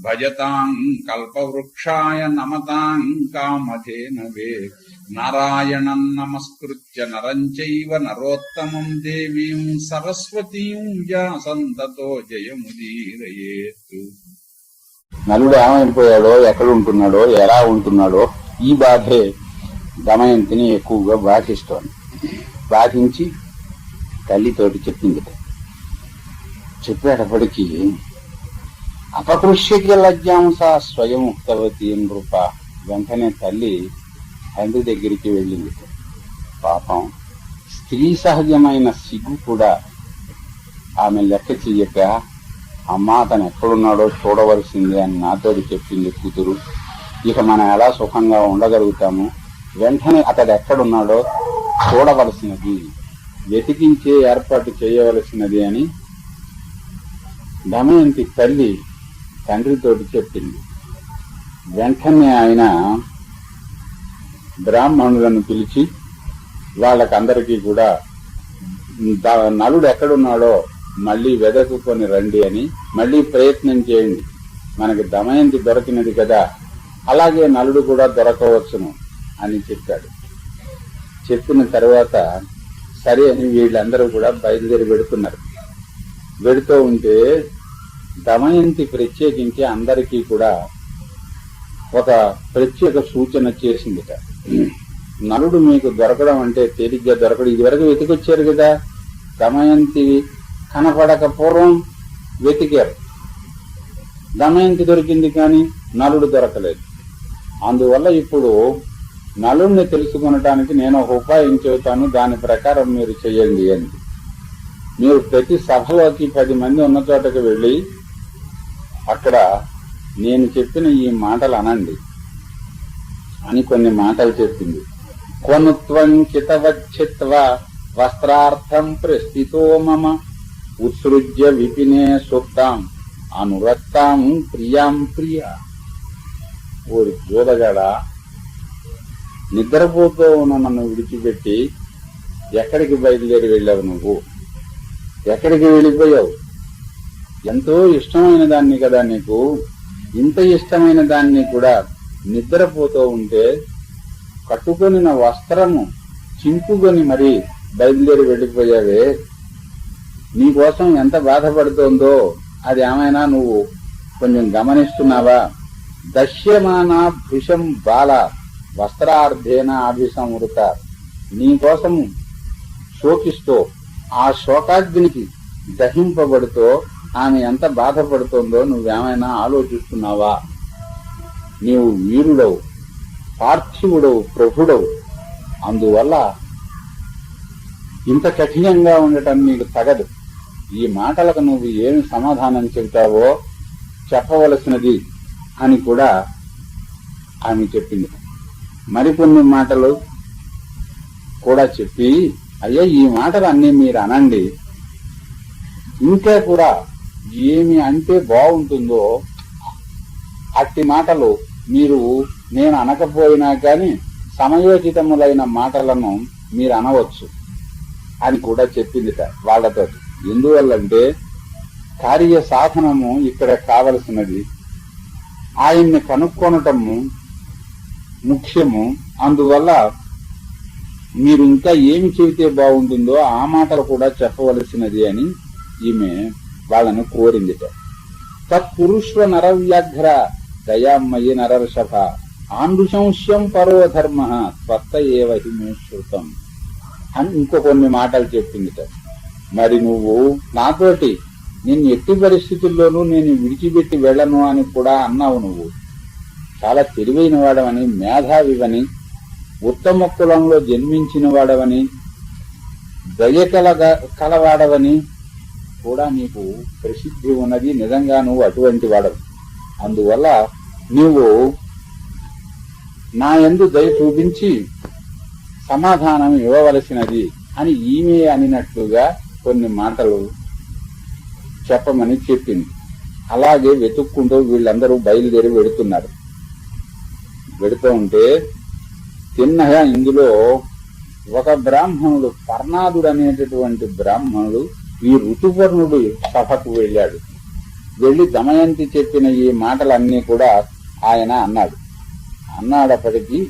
భజతాం కల్పవృక్షాయ నమతాం కామధేనవే నారాయణం నమస్కృత్య నరం చైవ నరోత్తమం దేవీం సరస్వతీం వ్యాసంతతో జయముదీరయేతు నలుడు ఏమైపోయాడో ఎక్కడ ఉంటున్నాడో ఎలా ఉంటున్నాడో ఈ బాధే దమయంతిని ఎక్కువగా బాధిస్తోంది. బాధించి తల్లితోటి చెప్పింది. చెప్పేటప్పటికీ అపకృష్యకి లజ్జాంస స్వయం ఉక్తవతి నృప వెంటనే తల్లి తండ్రి దగ్గరికి వెళ్ళింది. పాపం స్త్రీ సహజమైన సిగ్గు కూడా ఆమె లెక్క చెయ్యక అమ్మా అతను ఎక్కడున్నాడో చూడవలసిందే అని నాతోటి చెప్పింది కూతురు. ఇక మనం ఎలా సుఖంగా ఉండగలుగుతాము? వెంటనే అతడు ఎక్కడున్నాడో చూడవలసినది వెతికించే ఏర్పాటు చేయవలసినది అని దమయంతి తల్లి తండ్రితోటి చెప్పింది. వెంటనే ఆయన బ్రాహ్మణులను పిలిచి వాళ్ళకందరికీ కూడా నలుడు ఎక్కడున్నాడో మళ్ళీ వెదకుకొని రండి అని మళ్ళీ ప్రయత్నం చేయండి. మనకి దమయంతి దొరికినది కదా అలాగే నలుడు కూడా దొరకవచ్చును అని చెప్పాడు. చెప్పిన తర్వాత సరే అని వీళ్ళందరూ కూడా బయలుదేరి పెడుతున్నారు వెడుతూ ఉంటే దమయంతి ప్రత్యేకించి అందరికీ కూడా ఒక ప్రత్యేక సూచన చేసిందిట. నలుడు మీకు దొరకడం అంటే తేలిగ్గా దొరకడం. ఇదివరకు వెతికొచ్చారు కదా. దమయంతి కనపడక పూర్వం వెతికారు. దమయంతి దొరికింది కానీ నలుడు దొరకలేదు. అందువల్ల ఇప్పుడు నలుడిని తెలుసుకొనటానికి నేను ఒక ఉపాయం చెబుతాను. దాని ప్రకారం మీరు చేయండి అని. మీరు ప్రతి సభలోకి పది మంది ఉన్న చోటకి వెళ్ళి అక్కడ నేను చెప్పిన ఈ మాటలు అనండి అని కొన్ని మాటలు చెప్పింది. కొనుత్వం చితవచ్చిత్వ వస్త్రార్థం ప్రస్థితో మమ ఉత్సృజ్య విపినే సుప్తాం అనురక్తాం ప్రియాం ప్రియ. ఓరి జోదగాడ నిద్రపోతూ ఉన్న నన్ను విడిచిపెట్టి ఎక్కడికి బయలుదేరి వెళ్ళావు నువ్వు? ఎక్కడికి వెళ్ళిపోయావు? ఎంతో ఇష్టమైన దాన్ని కదా నీకు? ఇంత ఇష్టమైన దాన్ని కూడా నిద్రపోతూ ఉంటే కట్టుకొనిన వస్త్రము చింపుకొని మరి బయలుదేరి వెళ్ళిపోయావే. నీకోసం ఎంత బాధపడుతోందో అది ఏమైనా నువ్వు కొంచెం గమనిస్తున్నావా? దశ్యమాన భృశం బాల వస్త్రార్థేన అభిసమృత నీకోసం శోకిస్తూ ఆ శోకాగ్నికి దహింపబడుతూ ఆమె ఎంత బాధపడుతోందో నువ్వేమైనా ఆలోచిస్తున్నావా? నీవు వీరుడవు పార్థివుడవు ప్రభుడవు అందువల్ల ఇంత కఠినంగా ఉండటం నీకు తగదు. ఈ మాటలకు నువ్వు ఏమి సమాధానం చెబుతావో చెప్పవలసినది అని కూడా ఆమె చెప్పింది. మరికొన్ని మాటలు కూడా చెప్పి అయ్యా ఈ మాటలు అన్నీ మీరు అనండి. ఇంకా కూడా ఏమి అంటే బాగుంటుందో అట్టి మాటలు మీరు నేను అనకపోయినా కానీ సమయోచితములైన మాటలను మీరు అనవచ్చు అని కూడా చెప్పిందిట వాళ్ళతో ఎందువల్లంటే కార్య సాధనము ఇక్కడ కావలసినది ఆయన్ని కనుక్కొనటము ముఖ్యము. అందువల్ల మీరు ఇంకా ఏమి చెబితే బాగుంటుందో ఆ మాటలు కూడా చెప్పవలసినది అని ఈమె వాళ్ళను కోరిందిట. తత్పురుష్వ నరవ్యాఘ్ర దయామయి నరర్షభ ఆండుశంస్యం పరో ధర్మ త్వత్త ఏవహి మే శృతం. అని ఇంకో కొన్ని మాటలు చెప్పిందిట. మరి నువ్వు నాతోటి నిన్ను ఎట్టి పరిస్థితుల్లోనూ నేను విడిచిపెట్టి వెళ్ళను అని కూడా అన్నావు నువ్వు. చాలా తెలివైన వాడవని మేధావివని ఉత్తమ కులంలో జన్మించిన వాడవని దయ కలగ కలవాడవని కూడా నీకు ప్రసిద్ధి ఉన్నది నిజంగా నువ్వు అటువంటి వాడవు. అందువల్ల నీవు నా యందు దయ చూపించి సమాధానం ఇవ్వవలసినది అని ఈమె అనినట్లుగా కొన్ని మాటలు చెప్పమని చెప్పింది. అలాగే వెతుక్కుంటూ వీళ్ళందరూ బయలుదేరి వెడుతున్నారు. వెడుతూ ఉంటే తిన్నగా ఇందులో ఒక బ్రాహ్మణుడు పర్ణాదుడు అనేటటువంటి బ్రాహ్మణుడు ఈ ఋతుపర్ణుడు సభకు వెళ్ళాడు. వెళ్ళి దమయంతి చెప్పిన ఈ మాటలన్నీ కూడా ఆయన అన్నాడు. అన్నాడప్పటికీ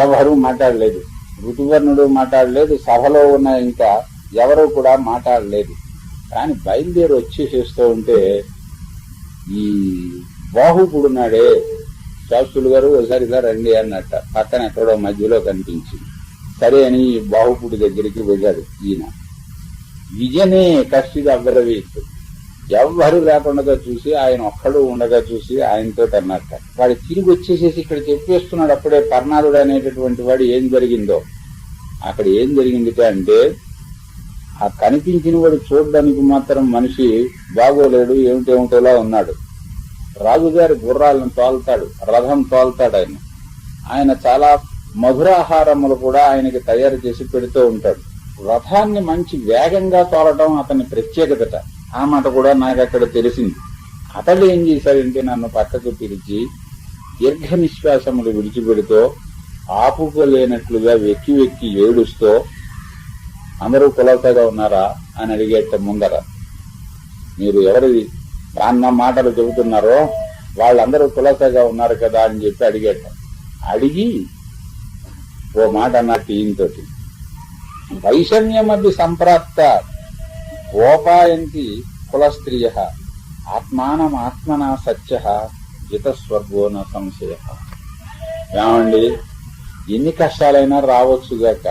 ఎవరూ మాట్లాడలేదు. ఋతువర్ణుడు మాట్లాడలేదు సభలో ఉన్న ఇంకా ఎవరూ కూడా మాట్లాడలేదు. కానీ బయలుదేరి వచ్చేసేస్తూ ఉంటే ఈ బాహుకుడున్నాడే శాస్త్రులు గారు ఒకసారి ఇలా రండి అన్నట్ట. పక్కన ఎక్కడో మధ్యలో కనిపించింది. సరే అని ఈ బాహుకుడి దగ్గరికి వెళ్ళాడు ఈయన. విజనే కష్టిది అవ్వరవేత్తు. ఎవ్వరు లేకుండా చూసి ఆయన ఒక్కడు ఉండగా చూసి ఆయనతో అన్నట్ట వాడు తిరిగి వచ్చేసేసి ఇక్కడ చెప్పేస్తున్నాడు అప్పుడే పర్ణాదుడు అనేటటువంటి వాడు ఏం జరిగిందో. అక్కడ ఏం జరిగింది అంటే ఆ కనిపించిన వాడు చూడడానికి మాత్రం మనిషి బాగోలేడు ఏమిటేమిటోలా ఉన్నాడు. రాజుగారి గుర్రాలను తోలుతాడు రథం తోలుతాడు ఆయన. ఆయన చాలా మధురాహారములు కూడా ఆయనకి తయారు చేసి పెడుతూ ఉంటాడు. రథాన్ని మంచి వేగంగా తోలటం అతని ప్రత్యేకత ఆ మాట కూడా నాకు అక్కడ తెలిసింది. అతడు ఏం చేశాడంటే నన్ను పక్కకు పిలిచి దీర్ఘ నిశ్వాసములు విడిచిపెడుతూ ఆపుకోలేనట్లుగా వెక్కి వెక్కి ఏడుస్తూ అందరూ కులసగా ఉన్నారా? అని అడిగేట ముందర. మీరు ఎవరి అన్న మాటలు చెబుతున్నారో? వాళ్ళందరూ కులసగా ఉన్నారు కదా అని చెప్పి అడిగేట. అడిగి ఓ మాట నా టీంతో వైషమ్యమపి సంప్రాప్త గోపాయంతి కులస్త్రియ ఆత్మానం సత్య జితస్వర్గో న సంశయ. ఏమండి? ఎన్ని కష్టాలైనా రావచ్చుగాక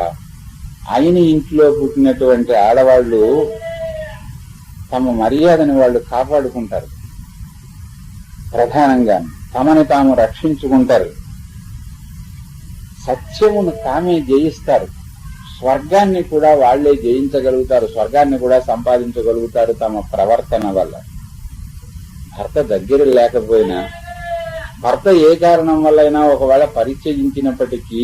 ఆయన ఇంట్లో పుట్టినటువంటి ఆడవాళ్ళు తమ మర్యాదని వాళ్ళు కాపాడుకుంటారు. ప్రధానంగా తమని తాము రక్షించుకుంటారు. సత్యమును తామే జయిస్తారు. స్వర్గాన్ని కూడా వాళ్ళే జయించగలుగుతారు స్వర్గాన్ని కూడా సంపాదించగలుగుతారు తమ ప్రవర్తన వల్ల. భర్త దగ్గర లేకపోయినా భర్త ఏ కారణం వల్లైనా ఒకవేళ పరిచయించినప్పటికీ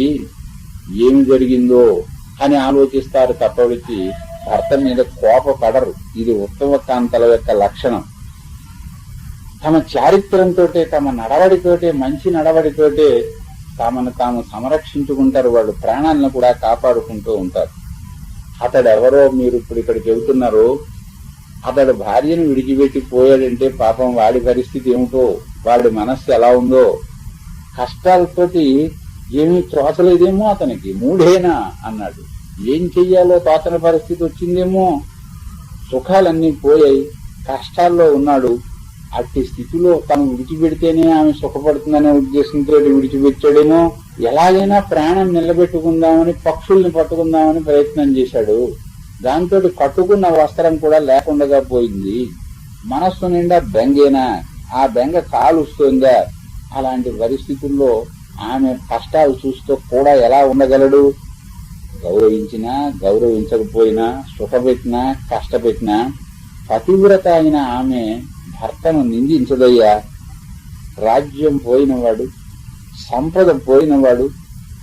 ఏమి జరిగిందో అని ఆలోచిస్తారు తప్పవిడిచి భర్త మీద కోపపడరు. ఇది ఉత్తమ కాంతల యొక్క లక్షణం. తమ చారిత్రంతో తమ నడవడితోటే మంచి నడవడితోటే తమను తాము సంరక్షించుకుంటారు వాళ్ళు ప్రాణాలను కూడా కాపాడుకుంటూ ఉంటారు. అతడు ఎవరో మీరు ఇప్పుడు ఇక్కడ చెబుతున్నారు అతడు భార్యను విడిచిపెట్టి పోయాడంటే పాపం వాడి పరిస్థితి ఏమిటో వాడి మనస్సు ఎలా ఉందో కష్టాలతోటి ఏమీ తోచలేదేమో అతనికి. మూఢేనా అన్నాడు. ఏం చెయ్యాలో తోచని పరిస్థితి వచ్చిందేమో? సుఖాలన్నీ పోయాయి కష్టాల్లో ఉన్నాడు. అట్టి స్థితిలో తను విడిచిపెడితేనే ఆమె సుఖపడుతుందనే ఉద్దేశంతో విడిచిపెట్టాడేమో. ఎలాగైనా ప్రాణం నిలబెట్టుకుందామని పక్షుల్ని పట్టుకుందామని ప్రయత్నం చేశాడు. దాంతో కట్టుకున్న వస్త్రం కూడా లేకుండా పోయింది. మనస్సు నిండా బెంగేనా? ఆ బెంగ కాలుస్తుందా? అలాంటి పరిస్థితుల్లో ఆమె కష్టాలు చూస్తూ కూడా ఎలా ఉండగలడు? గౌరవించినా గౌరవించకపోయినా సుఖపెట్టినా కష్టపెట్టినా పతివ్రత అయిన ఆమె భర్తను నిందించదయ్యా. రాజ్యం పోయినవాడు సంపద పోయినవాడు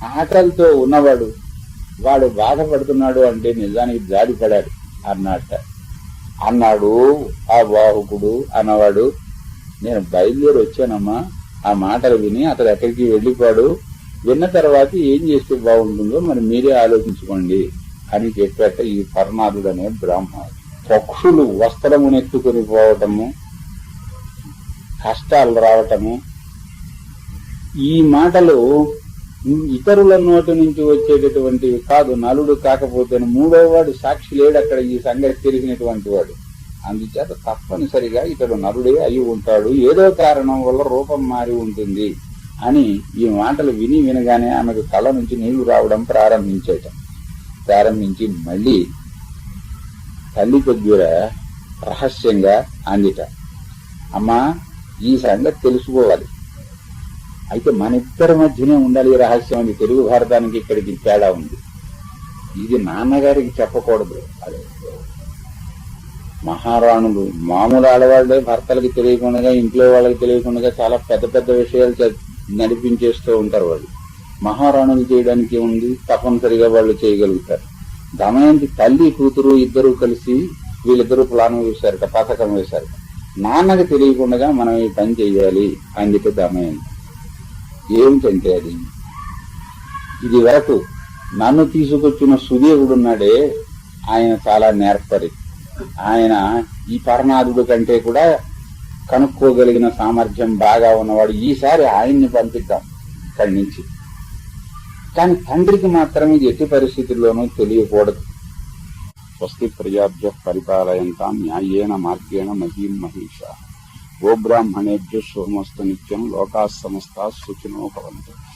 ఆకలితో ఉన్నవాడు వాడు బాధపడుతున్నాడు అంటే నిజానికి జారిపడాడు అన్నట్ట అన్నాడు ఆ బాహుకుడు అన్నవాడు నేను బయలుదేరి వచ్చానమ్మా. ఆ మాటలు విని అతడు ఎక్కడికి వెళ్ళిపోడు. విన్న తర్వాత ఏం చేస్తే బాగుంటుందో మరి మీరే ఆలోచించుకోండి అని చెప్పేట ఈ పర్ణాదుడు అనే బ్రాహ్మణుడు. పక్షులు వస్త్రము నెత్తుకొని పోవటము కష్టాలు రావటము. ఈ మాటలు ఇతరుల నోటి నుంచి వచ్చేటటువంటివి కాదు నలుడు కాకపోతే మూడో వాడు సాక్షి లేడు అక్కడ ఈ సంగతి తెలిసినటువంటి వాడు. అందుచేత తప్పనిసరిగా ఇతడు నరుడే అయి ఉంటాడు ఏదో కారణం వల్ల రూపం మారి ఉంటుంది అని ఈ మాటలు విని వినగానే ఆమెకు కళ్ళ నుంచి నీళ్ళు రావడం ప్రారంభించేట. ప్రారంభించి మళ్ళీ తల్లి దగ్గర రహస్యంగా అందిట. అమ్మా ఈ సంగతి తెలుసుకోవాలి. అయితే మన ఇద్దరి మధ్యనే ఉండాలి ఈ రహస్యం అని తెలుగు భారతానికి ఇక్కడికి తేడా ఉంది. ఇది నాన్నగారికి చెప్పకూడదు. అదే మహారాణులు మామూలు ఆడవాళ్ళే భర్తలకు తెలియకుండా ఇంట్లో వాళ్ళకి తెలియకుండా చాలా పెద్ద పెద్ద విషయాలు నడిపించేస్తూ ఉంటారు వాళ్ళు. మహారాణులు చేయడానికి ఉంది తప్పనిసరిగా వాళ్ళు చేయగలుగుతారు. దమయంతి తల్లి కూతురు ఇద్దరు కలిసి వీళ్ళిద్దరూ ప్లాన్ వేశారట పథకం వేశారట. నాన్నకి తెలియకుండా మనం ఈ పని చేయాలి అందుకే దమయంతి ఏమిటంటే అది? ఇది వరకు నన్ను తీసుకొచ్చిన సుదేవుడు ఉన్నాడే ఆయన చాలా నేర్పరి. ఆయన ఈ పరనాథుడు కంటే కూడా కనుక్కోగలిగిన సామర్థ్యం బాగా ఉన్నవాడు. ఈసారి ఆయన్ని పంపిద్దాం ఇక్కడి నుంచి. కానీ తండ్రికి మాత్రం ఇది ఎట్టి పరిస్థితుల్లోనూ తెలియకూడదు. స్వస్తి ప్రజాభ్య పరిపాలయంతాం న్యాయేన మార్గేణ మహీం మహిష. గోబ్రాహ్మణేభ్య శుభమస్తు నిత్యం లోకా సమస్త సుఖినో భవంతు.